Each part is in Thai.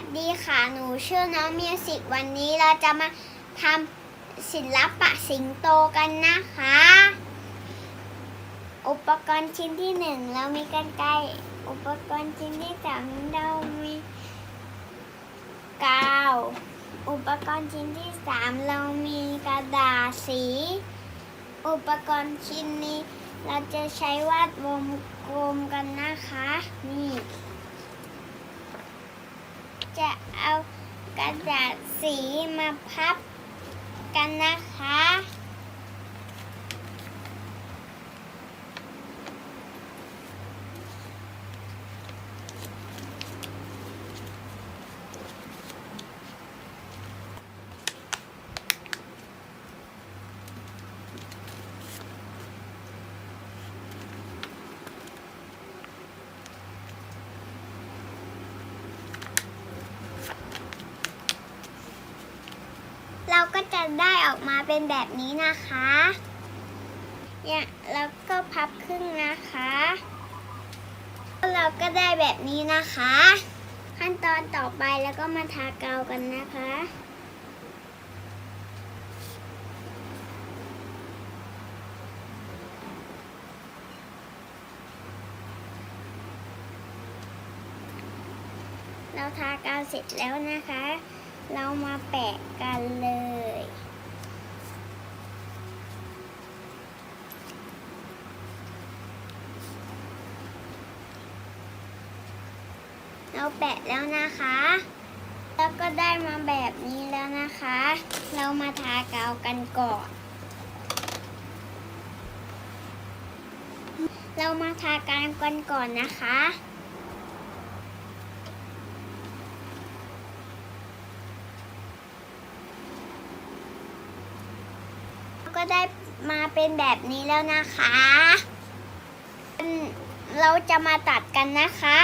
สดีค่ะ หนูชื่อน้องมิวสิกวันนี้เราจะมาทำศิลปะสิงโตกันนะคะ อุปกรณ์ชิ้นที่หนึ่งเรามีกันไกอุปกรณ์ชิ้นที่สองเรามีกาว อุปกรณ์ชิ้นที่สามเรามีกระดาษสี อุปกรณ์ชิ้นนี้ เราจะใช้วาดวงกลมกันนะคะ นี่ จะเอากระดาษสีมาพับกันนะคะ ได้ออกมาเป็นแบบนี้นะคะเนี่ยแล้วก็พับครึ่งนะคะเราก็ได้แบบนี้นะคะ ขั้นตอนต่อไปแล้วก็มาทากาวกันนะคะเราทากาวเสร็จแล้วนะคะ เรามาแปะกันเลย เราแปะแล้วนะคะ แล้วก็ได้มาแบบนี้แล้วนะคะ เรามาทากาวกันก่อนเรามาทากาวกันก่อนนะคะ ก็ได้มาเป็นแบบนี้แล้วนะคะ เราจะมาตัดกันนะคะ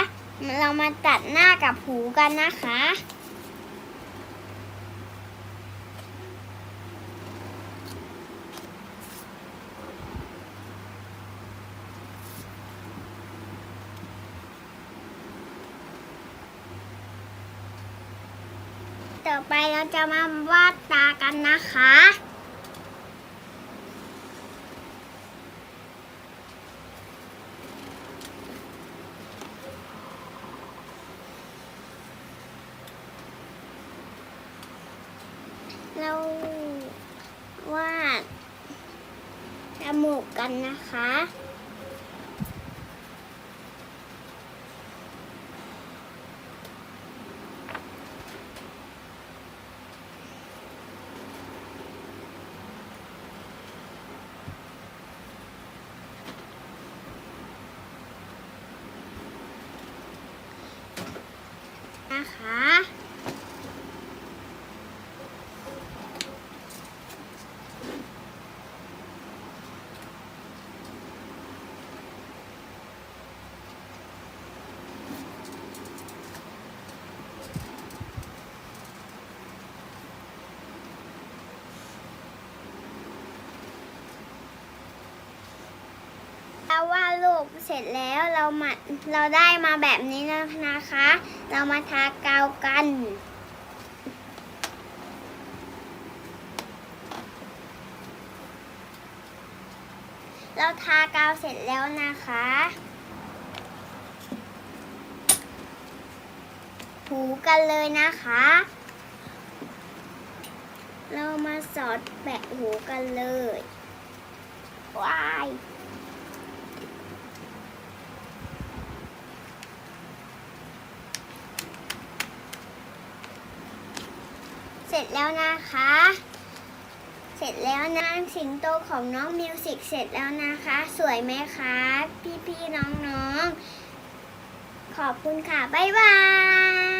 เรามาตัดหน้ากับหูกันนะคะต่อไปเราจะมาวาดตากันนะคะ เราวาดจมูกกันนะคะ นะคะ เราวาดรูปเสร็จแล้วเรามาเราได้มาแบบนี้แล้วนะคะ เรามาทากาวกันเราทากาวเสร็จแล้วนะคะหูกันเลยนะคะ เรามาสอดแปะหูกันเลย ว้าย ร็จแล้วนะคะ เสร็จแล้วนะสิงโตของน้องมิวสิกเสร็จแล้วนะคะ สวยไหมคะ พี่ๆน้องๆ ขอบคุณค่ะ บ๊ายบาย